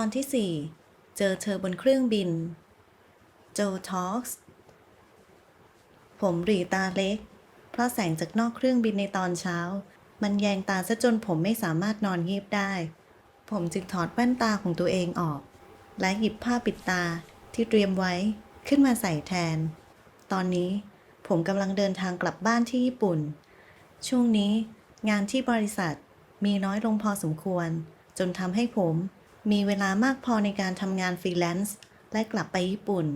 ตอนที่ 4 เจอเธอบนเครื่องบิน โจทอ l ส์ผมหรีตาเล็ก เพราะแสงจากนอกเครื่องบินในตอนเช้า มันแยงตาซะจนผมไม่สามารถนอนเงียบได้ ผมจึงถอดแว่นตาของตัวเองออก และหยิบผ้าปิดตาที่เตรียมไว้ขึ้นมาใส่แทน ตอนนี้ผมกำลังเดินทางกลับบ้านที่ญี่ปุ่น ช่วงนี้งานที่บริษัทมีน้อยลงพอสมควร จนทำให้ผม มีเวลามากพอในการทำงานฟรีแลนซ์และกลับไปญี่ปุ่น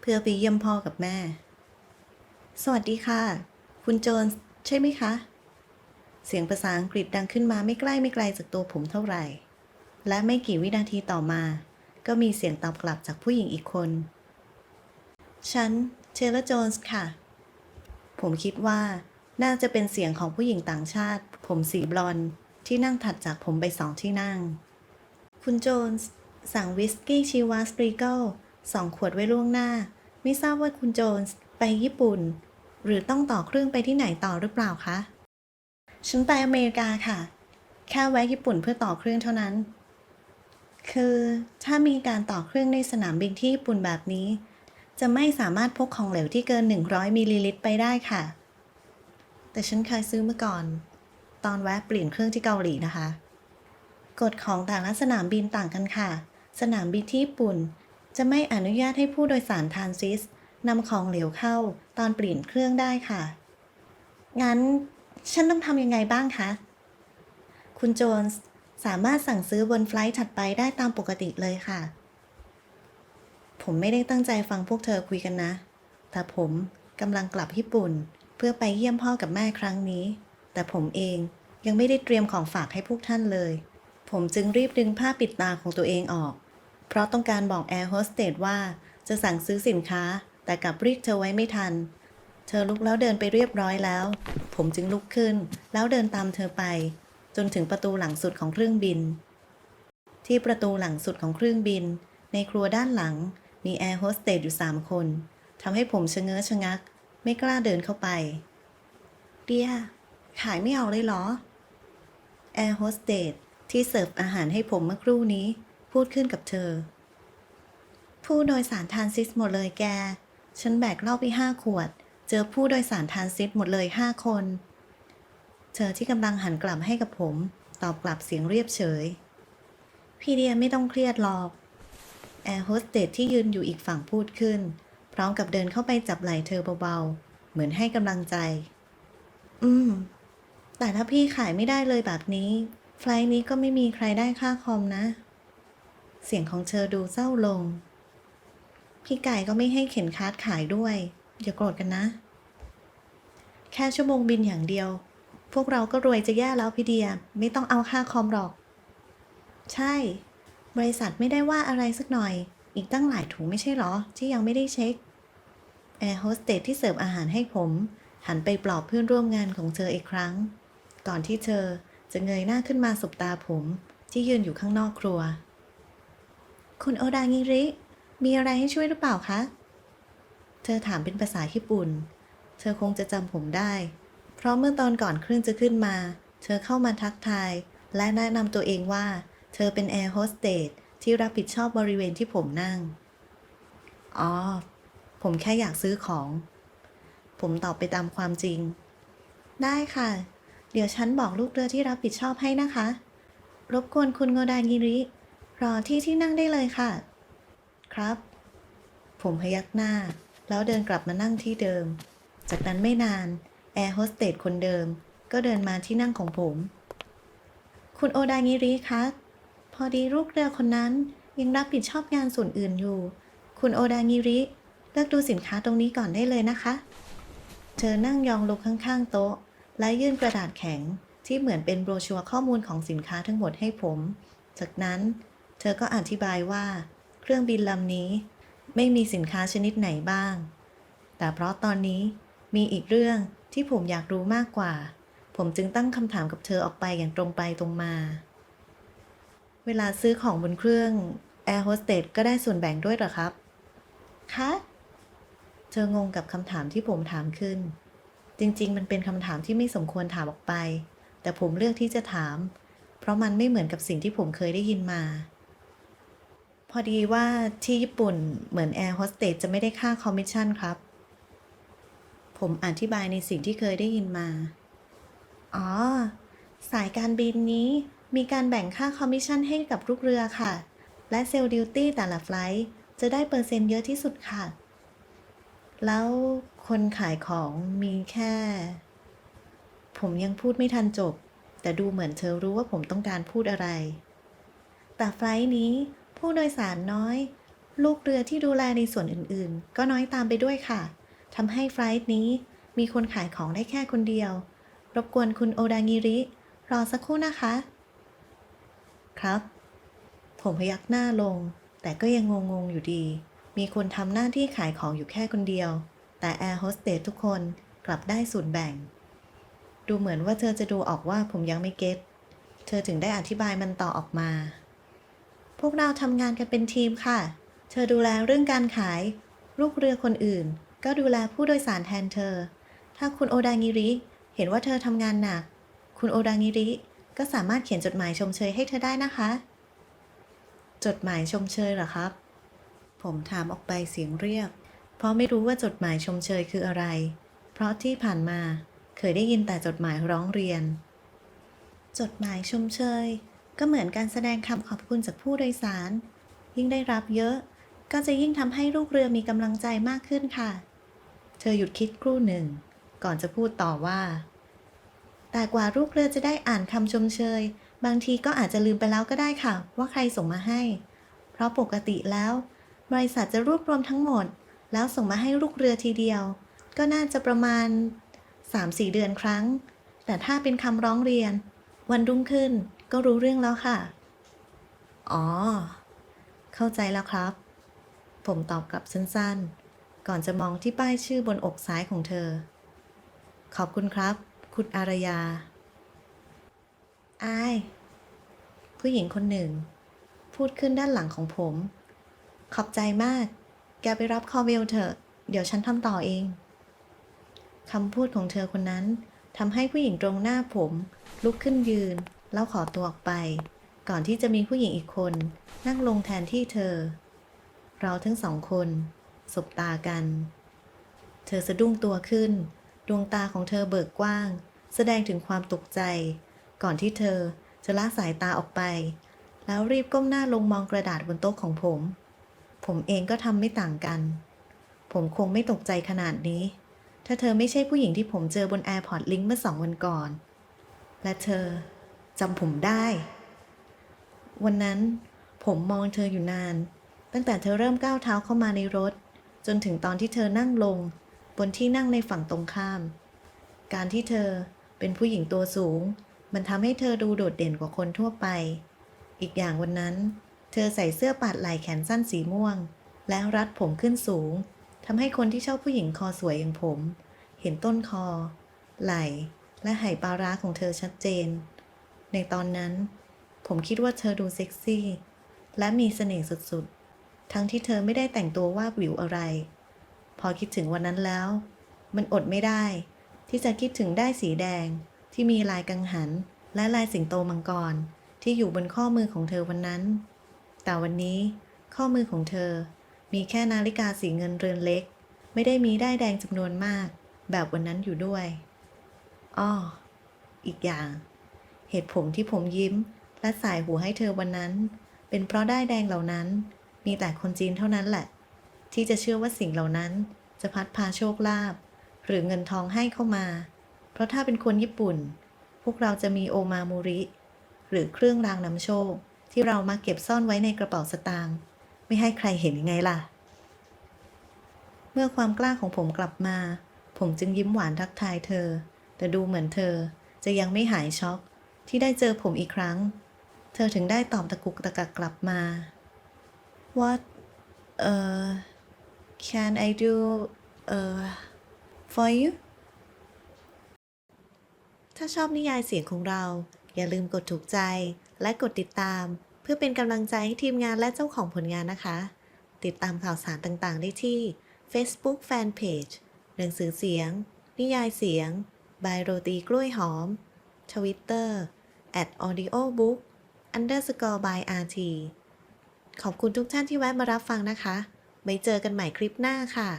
เพื่อไปเยี่ยมพ่อกับแม่ สวัสดีค่ะ คุณโจนส์ใช่ไหมคะ เสียงภาษาอังกฤษดังขึ้นมาไม่ใกล้ไม่ไกลจากตัวผมเท่าไหร่ และไม่กี่วินาทีต่อมา ก็มีเสียงตอบกลับจากผู้หญิงอีกคน ฉันเชลโจนส์ค่ะ ผมคิดว่าน่าจะเป็นเสียงของผู้หญิงต่างชาติ ผมสีบลอนด์ที่นั่งถัดจากผมไปสองที่นั่ง คุณโจนส์สั่งวิสกี้ชีวาสปรีเกิลสองขวดไว้ล่วงหน้า ไม่ทราบว่าคุณโจนส์ไปญี่ปุ่น หรือต้องต่อเครื่องไปที่ไหนต่อหรือเปล่าคะ ฉันไปอเมริกาค่ะ แค่แวะญี่ปุ่นเพื่อต่อเครื่องเท่านั้น คือถ้ามีการต่อเครื่องในสนามบินที่ญี่ปุ่นแบบนี้ จะไม่สามารถพกของเหลวที่เกิน 100มิลลิลิตรไปได้ค่ะ แต่ฉันเคยซื้อมาก่อน ตอนแวะเปลี่ยนเครื่องที่เกาหลีนะคะ กฎของแต่ละสนามบินต่างกันค่ะ สนามบินที่ญี่ปุ่น จะไม่อนุญาตให้ผู้โดยสารทานซิสนำของเหลวเข้าตอนเปลี่ยนเครื่องได้ค่ะ งั้นฉันต้องทำยังไงบ้างคะ คุณโจนส์สามารถสั่งซื้อบนไฟลท์ถัดไปได้ตามปกติเลยค่ะ ผมไม่ได้ตั้งใจฟังพวกเธอคุยกันนะ แต่ผมกำลังกลับญี่ปุ่น เพื่อไปเยี่ยมพ่อกับแม่ครั้งนี้ แต่ผมเองยังไม่ได้เตรียมของฝากให้พวกท่านเลย ผมจึงรีบดึงผ้าปิดตาของตัวเองออก เพราะต้องการบอกแอร์โฮสเตสว่าจะสั่งซื้อสินค้า แต่กลับเรียกเธอไว้ไม่ทัน เธอลุกแล้วเดินไปเรียบร้อยแล้ว ผมจึงลุกขึ้น แล้วเดินตามเธอไป จนถึงประตูหลังสุดของเครื่องบิน ที่ประตูหลังสุดของเครื่องบิน ในครัวด้านหลัง มีแอร์โฮสเตสอยู่สามคนทำให้ผมชะเง้อชะงัก ไม่กล้าเดินเข้าไป เดีย ขายไม่ออกเลยเหรอ แอร์โฮสเตส ที่เสิร์ฟอาหารให้ผมเมื่อครู่นี้ พูดขึ้นกับเธอ ผู้โดยสารทานซิสหมดเลยแก ฉันแบกเหล้าไปห้าขวด เจอผู้โดยสารทานซิสหมดเลยห้าคน เธอที่กำลังหันกลับให้กับผม ตอบกลับเสียงเรียบเฉย พี่เดียไม่ต้องเครียดหรอก แอร์โฮสเตสที่ยืนอยู่อีกฝั่งพูดขึ้น พร้อมกับเดินเข้าไปจับไหล่เธอเบาๆ เหมือนให้กำลังใจ อืมแต่ถ้าพี่ขายไม่ได้เลยแบบนี้ ไฟล์นี้ก็ไม่มีใครได้ค่าคอมนะ เสียงของเธอดูเศร้าลง พี่ไก่ก็ไม่ให้เข็นคาร์ดขายด้วย อย่าโกรธกันนะ แค่ชั่วโมงบินอย่างเดียว พวกเราก็รวยจะแย่แล้วพี่เดีย ไม่ต้องเอาค่าคอมหรอก ใช่ บริษัทไม่ได้ว่าอะไรสักหน่อย อีกตั้งหลายถุงไม่ใช่หรอ ที่ยังไม่ได้เช็คแอร์โฮสเตสที่เสิร์ฟอาหารให้ผม หันไปปลอบเพื่อนร่วมงานของเธออีกครั้ง ก่อนที่เธอ จะเงยหน้าขึ้นมาสบตาผมที่ยืนอยู่ข้างนอกครัว คุณโอดางิริ มีอะไรให้ช่วยหรือเปล่าคะ เธอถามเป็นภาษาญี่ปุ่น เธอคงจะจำผมได้ เพราะเมื่อตอนก่อนเครื่องจะขึ้นมา เธอเข้ามาทักทาย และแนะนำตัวเองว่า เธอเป็นแอร์โฮสเตสที่รับผิดชอบบริเวณที่ผมนั่ง อ๋อ ผมแค่อยากซื้อของ ผมตอบไปตามความจริง ได้ค่ะ เดี๋ยวฉันบอกลูกเรือที่รับผิดชอบให้นะคะ รบกวนคุณโงดางิริ รอที่ที่นั่งได้เลยค่ะ ครับ ผมพยักหน้า แล้วเดินกลับมานั่งที่เดิม จากนั้นไม่นาน แอร์โฮสเตสคนเดิม ก็เดินมาที่นั่งของผม คุณโอดางิริคะพอดีลูกเรือคนนั้นยังรับผิดชอบงานส่วนอื่นอยู่ คุณโอดางิริเลือกดูสินค้าตรงนี้ก่อนได้เลยนะคะ เธอนั่งยองลงข้างๆโต๊ะ และยื่นกระดาษแข็งที่เหมือนเป็นโบรชัวร์ข้อมูลของสินค้าทั้งหมดให้ผม จากนั้นเธอก็อธิบายว่า เครื่องบินลำนี้ไม่มีสินค้าชนิดไหนบ้าง แต่เพราะตอนนี้มีอีกเรื่องที่ผมอยากรู้มากกว่า ผมจึงตั้งคำถามกับเธอออกไปอย่างตรงไปตรงมา เวลาซื้อของบนเครื่องแอร์โฮสเตสก็ได้ส่วนแบ่งด้วยหรอครับ คะ เธองงกับคำถามที่ผมถามขึ้น จริง ๆ มันเป็นคำถามที่ไม่สมควรถามออกไป แต่ผมเลือกที่จะถาม เพราะมันไม่เหมือนกับสิ่งที่ผมเคยได้ยินมา พอดีว่าที่ญี่ปุ่นเหมือนแอร์โฮสเตสจะไม่ได้ค่าคอมมิชชั่นครับ ผมอธิบายในสิ่งที่เคยได้ยินมา อ๋อ สายการบินนี้มีการแบ่งค่าคอมมิชชั่นให้กับลูกเรือค่ะ และเซลล์ดิวตี้แต่ละไฟล์จะได้เปอร์เซ็นต์เยอะที่สุดค่ะ แล้ว คนขายของมีแค่ ผมยังพูดไม่ทันจบ แต่ดูเหมือนเธอรู้ว่าผมต้องการพูดอะไร แต่ไฟล์นี้ผู้โดยสารน้อย ลูกเรือที่ดูแลในส่วนอื่นๆ ก็น้อยตามไปด้วยค่ะทำให้ไฟล์นี้มีคนขายของได้แค่คนเดียว รบกวนคุณโอดางิริ รอสักครู่นะคะ ครับ ผมพยักหน้าลง แต่ก็ยังงงๆอยู่ดี มีคนทำหน้าที่ขายของอยู่แค่คนเดียว แต่แอร์โฮสเตสทุกคนกลับได้ส่วนแบ่ง ดูเหมือนว่าเธอจะดูออกว่าผมยังไม่เก็ตเธอถึงได้อธิบายมันต่อออกมา พวกเราทำงานกันเป็นทีมค่ะ เธอดูแลเรื่องการขาย ลูกเรือคนอื่น ก็ดูแลผู้โดยสารแทนเธอ ถ้าคุณโอดางิริ เห็นว่าเธอทำงานหนัก คุณโอดางิริก็สามารถเขียนจดหมายชมเชยให้เธอได้นะคะ จดหมายชมเชยเหรอครับ ผมถามออกไปเสียงเรียก เพราะไม่รู้ว่าจดหมายชมเชยคืออะไร เพราะที่ผ่านมาเคยได้ยินแต่จดหมายร้องเรียน จดหมายชมเชย ก็เหมือนการแสดงคำขอบคุณจากผู้โดยสาร ยิ่งได้รับเยอะ ก็จะยิ่งทำให้ลูกเรือมีกำลังใจมากขึ้นค่ะ เธอหยุดคิดครู่หนึ่ง ก่อนจะพูดต่อว่า แต่กว่าลูกเรือจะได้อ่านคำชมเชย บางทีก็อาจจะลืมไปแล้วก็ได้ค่ะ ว่าใครส่งมาให้ เพราะปกติแล้ว บริษัทจะรวบรวมทั้งหมด แล้วส่งมาให้ลูกเรือทีเดียว ก็น่าจะประมาณ 3-4 เดือนครั้ง แต่ถ้าเป็นคำร้องเรียน วันรุ่งขึ้นก็รู้เรื่องแล้วค่ะ อ๋อ เข้าใจแล้วครับ ผมตอบกลับสั้นๆ ก่อนจะมองที่ป้ายชื่อบนอกซ้ายของเธอ ขอบคุณครับ คุณอารยาอายผู้หญิงคนหนึ่ง พูดขึ้นด้านหลังของผม ขอบใจมาก แกไปรับคอเวลเถอะ เดี๋ยวฉันทำต่อเอง คำพูดของเธอคนนั้นทำให้ผู้หญิงตรงหน้าผม ลุกขึ้นยืน แล้วขอตัวออกไป ก่อนที่จะมีผู้หญิงอีกคน นั่งลงแทนที่เธอ เราทั้งสองคนสบตากัน เธอสะดุ้งตัวขึ้น ดวงตาของเธอเบิกกว้าง แสดงถึงความตกใจ ก่อนที่เธอจะละสายตาออกไป แล้วรีบก้มหน้าลงมองกระดาษบนโต๊ะของผม ผมเองก็ทำไม่ต่างกัน ผมคงไม่ตกใจขนาดนี้ ถ้าเธอไม่ใช่ผู้หญิงที่ผมเจอบนแอร์พอร์ตลิงก์เมื่อสองวันก่อน และเธอจำผมได้ วันนั้นผมมองเธออยู่นาน ตั้งแต่เธอเริ่มก้าวเท้าเข้ามาในรถ จนถึงตอนที่เธอนั่งลง บนที่นั่งในฝั่งตรงข้าม การที่เธอเป็นผู้หญิงตัวสูง มันทำให้เธอดูโดดเด่นกว่าคนทั่วไป อีกอย่างวันนั้น เธอใส่เสื้อปาดไหล่แขนสั้นสีม่วง แล้วรัดผมขึ้นสูงทำให้คนที่ชอบผู้หญิงคอสวยอย่างผม เห็นต้นคอ ไหล่ และไหปลาร้าของเธอชัดเจน ในตอนนั้น ผมคิดว่าเธอดูเซ็กซี่ และมีเสน่ห์สุดๆ ทั้งที่เธอไม่ได้แต่งตัวว่าบวิวอะไร พอคิดถึงวันนั้นแล้ว มันอดไม่ได้ ที่จะคิดถึงได้สีแดงที่มีลายกังหัน และลายสิงโตมังกร ที่อยู่บนข้อมือของเธอวันนั้น แต่วันนี้ข้อมือของเธอ มีแค่นาฬิกาสีเงินเรือนเล็ก ไม่ได้มีได้แดงจำนวนมาก แบบวันนั้นอยู่ด้วย อ้อ อีกอย่าง เหตุผลที่ผมยิ้ม และสายหัวให้เธอวันนั้น เป็นเพราะได้แดงเหล่านั้น มีแต่คนจีนเท่านั้นแหละ ที่จะเชื่อว่าสิ่งเหล่านั้นจะพัดพาโชคลาภหรือเงินทองให้เข้ามา เพราะถ้าเป็นคนญี่ปุ่น พวกเราจะมีโอมามูริ หรือเครื่องรางนำโชค ที่เรามาเก็บซ่อนไว้ในกระเป๋าสตางค์ไม่ให้ใครเห็นยังไงล่ะ เมื่อความกล้าของผมกลับมา ผมจึงยิ้มหวานทักทายเธอ แต่ดูเหมือนเธอจะยังไม่หายช็อกที่ได้เจอผมอีกครั้ง เธอถึงได้ตอบตะกุกตะกักกลับมา What เอ่อ can I do เอ่อ for you ถ้าชอบนิยายเสียงของเรา อย่าลืมกดถูกใจ และกดติดตาม เพื่อเป็นกำลังใจให้ทีมงานและเจ้าของผลงานนะคะ ติดตามข่าวสารต่างๆ ได้ที่ Facebook Fanpage หนังสือเสียง นิยายเสียง บายโรตีกล้วยหอม Twitter at audiobook underscore by rt ขอบคุณทุกท่านที่แวะมารับฟังนะคะ ไว้เจอกันใหม่คลิปหน้าค่ะ